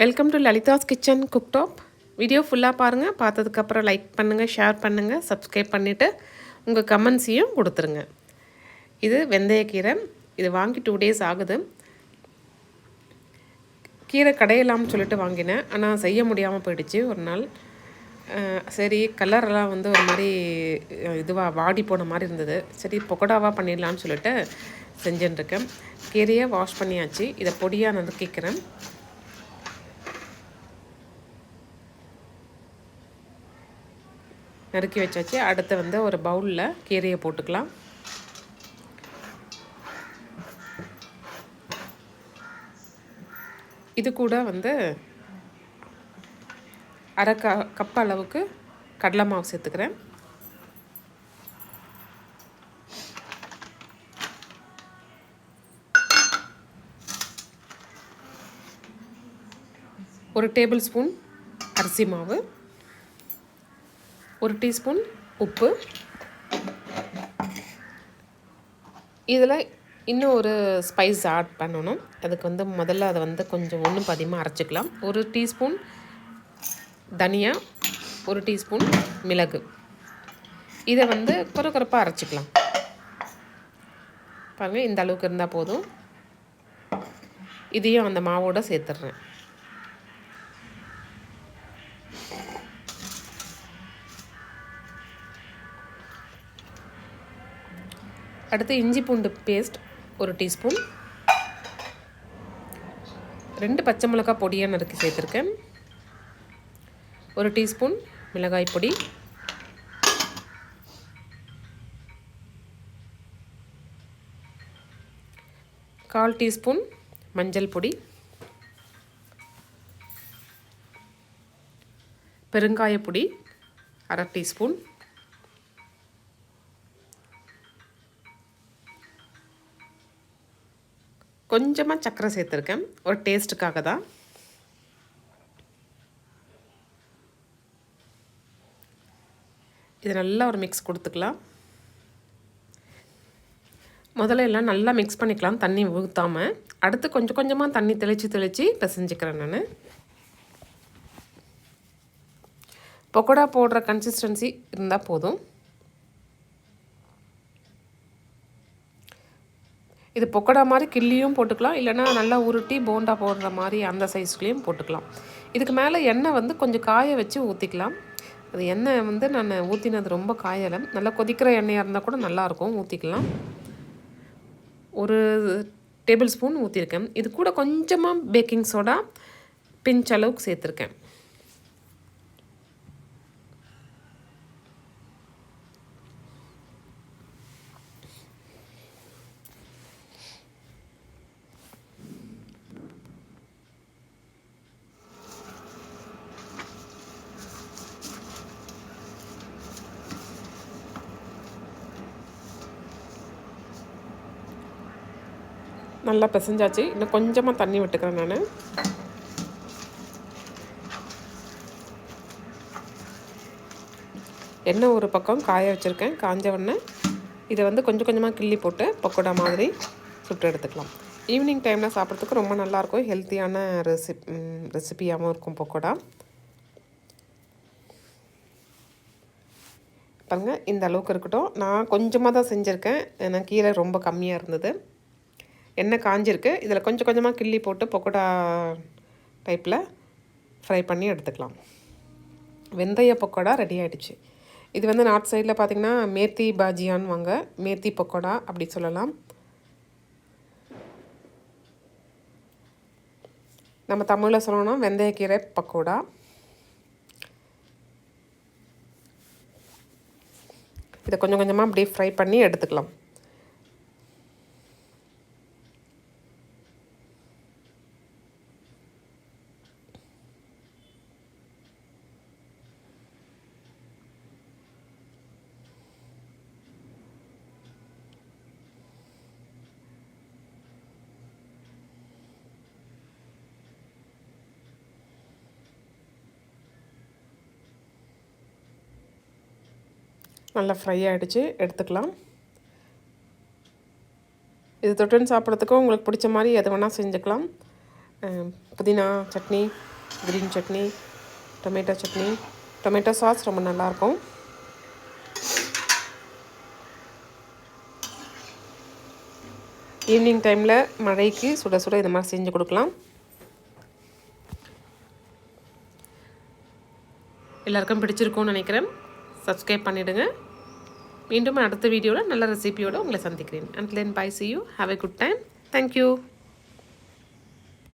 Welcome to Lalitha's kitchen cooktop video ஃபுல்லாக பாருங்கள் பார்த்ததுக்கப்புறம் லைக் பண்ணுங்கள் ஷேர் பண்ணுங்கள் சப்ஸ்கிரைப் பண்ணிவிட்டு உங்கள் கமெண்ட்ஸையும் கொடுத்துருங்க. இது வெந்தயக்கீரை இது வாங்கி டூ டேஸ் ஆகுது. கீரை கடையலாம்னு சொல்லிட்டு வாங்கினேன். ஆனால் செய்ய முடியாமல் போயிடுச்சு. ஒரு நாள் சரி கலரெல்லாம் வந்து ஒரு மாதிரி இதுவாக வாடி போன மாதிரி இருந்தது. சரி பொக்கடாவாக பண்ணிடலான்னு சொல்லிட்டு செஞ்சுட்டுருக்கேன் கீரையை வாஷ் பண்ணியாச்சு. இதை பொடியாக நறுக்கிக்கிறேன் நறுக்கி வச்சாச்சு. அடுத்து வந்து ஒரு பவுலில் கீரையை போட்டுக்கலாம். இது கூட வந்து அரை க கப் அளவுக்கு கடலை மாவு சேர்த்துக்கிறேன். ஒரு டேபிள் ஸ்பூன் அரிசி மாவு. ஒரு டீஸ்பூன் உப்பு. இதில் இன்னும் ஒரு ஸ்பைஸ் ஆட் பண்ணணும். அதுக்கு வந்து முதல்ல அதை வந்து கொஞ்சம் ஒன்றும் பதியமாக அரைச்சிக்கலாம். ஒரு டீஸ்பூன் தனியா ஒரு டீஸ்பூன் மிளகு. இதை வந்து குறக்குறப்பாக அரைச்சிக்கலாம். பாருங்கள் இந்த அளவுக்கு இருந்தால் போதும். இதையும் அந்த மாவோடு சேர்த்துட்றேன். அடுத்து இஞ்சி பூண்டு பேஸ்ட் ஒரு டீஸ்பூன் ரெண்டு பச்சை மிளகாய் பொடியாக நறுக்கி சேர்த்துருக்கேன். ஒரு டீஸ்பூன் மிளகாய் பொடி. கால் டீஸ்பூன் மஞ்சள் பொடி. பெருங்காய பொடி அரை டீஸ்பூன் கொஞ்சமாக சர்க்கரை சேர்த்துருக்கேன். ஒரு டேஸ்ட்டுக்காக தான். இது நல்லா ஒரு மிக்ஸ் கொடுத்துக்கலாம். முதல்ல எல்லாம் நல்லா மிக்ஸ் பண்ணிக்கலாம் தண்ணி ஊற்றாமல் அடுத்து கொஞ்சம் கொஞ்சமாக தண்ணி தெளித்து தெளித்து பிசைஞ்சிக்கிறேன் நான். பக்கோடா போடுற கன்சிஸ்டன்சி இருந்தால் போதும். இது பொக்கடா மாதிரி கிள்ளியும் போட்டுக்கலாம். இல்லைன்னா நல்லா உருட்டி போண்டா போடுற மாதிரி அந்த சைஸ்லேயும் போட்டுக்கலாம். இதுக்கு மேலே எண்ணெய் வந்து கொஞ்சம் காய வச்சு ஊற்றிக்கலாம் அது எண்ணெய் வந்து நான் ஊற்றினது ரொம்ப காயலை. நல்லா கொதிக்கிற எண்ணெயாக இருந்தால் கூட நல்லாயிருக்கும் ஊற்றிக்கலாம் ஒரு டேபிள் ஸ்பூன் ஊற்றிருக்கேன் இது கூட கொஞ்சமாக பேக்கிங் சோடா பிஞ்ச் அளவுக்கு சேர்த்துருக்கேன். நல்லா பிசைஞ்சாச்சு. இன்னும் கொஞ்சமாக தண்ணி விட்டுக்கிறேன் நான். எண்ணெய் ஒரு பக்கம் காய வச்சுருக்கேன். காஞ்ச உடனே இதை வந்து கொஞ்சம் கொஞ்சமாக கிள்ளி போட்டு பக்கோடா மாதிரி சுட்டு எடுத்துக்கலாம். ஈவினிங் டைமில் சாப்பிட்றதுக்கு ரொம்ப நல்லாயிருக்கும். ஹெல்த்தியான ரெசிப் ரெசிபியாகவும் இருக்கும் பக்கோடா. பாருங்கள் இந்த அளவுக்கு இருக்கட்டும். நான் கொஞ்சமாக தான் செஞ்சுருக்கேன். ஏன்னா கீரை ரொம்ப கம்மியாக இருந்தது. எண்ணெய் காஞ்சிருக்கு. இதில் கொஞ்சம் கொஞ்சமாக கிள்ளி போட்டு பக்கோடா டைப்பில் ஃப்ரை பண்ணி எடுத்துக்கலாம். வெந்தய பக்கோடா ரெடி ஆகிடுச்சு இது வந்து நார்த் சைடில் பார்த்திங்கன்னா மேத்தி பாஜியான்னு வாங்க மேத்தி பக்கோடா அப்படி சொல்லலாம். நம்ம தமிழில் சொல்லணும்னா வெந்தயக்கீரை பக்கோடா. இதை கொஞ்சம் கொஞ்சமாக அப்படியே ஃப்ரை பண்ணி எடுத்துக்கலாம். நல்லா ஃப்ரை ஆகிடுச்சு எடுத்துக்கலாம். இது தொட்டுன்னு சாப்பிட்றதுக்கும் உங்களுக்கு பிடிச்ச மாதிரி எது வேணால் செஞ்சுக்கலாம். புதினா chutney green chutney tomato chutney. Tomato sauce ரொம்ப நல்லாயிருக்கும். ஈவினிங் டைமில் மழைக்கு சுட சுட இந்த மாதிரி செஞ்சு கொடுக்கலாம். எல்லாருக்கும் பிடிச்சிருக்கும்னு நினைக்கிறேன். சப்ஸ்கிரைப் பண்ணிவிடுங்க மீண்டும் அடுத்த வீடியோவில் நல்ல ரெசிபியோடு உங்களை சந்திக்கிறேன். And then bye see you have a good time thank you